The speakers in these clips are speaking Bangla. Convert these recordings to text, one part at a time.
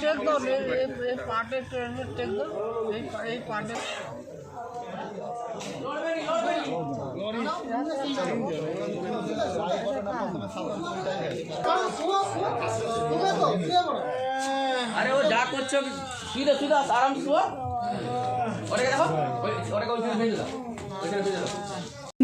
চেক দাও এই- এই- এই পার্টে ট্রেনের চেক দাও এই এই পার্টে আরে ও যা করছ সুবিধা আরাম শুয়া। ওটাকে দেখো। ওই- ওটাকে ওইখানে ভেজে দাও ওইখানে ভেজে দাও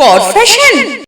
কর ফ্যাশন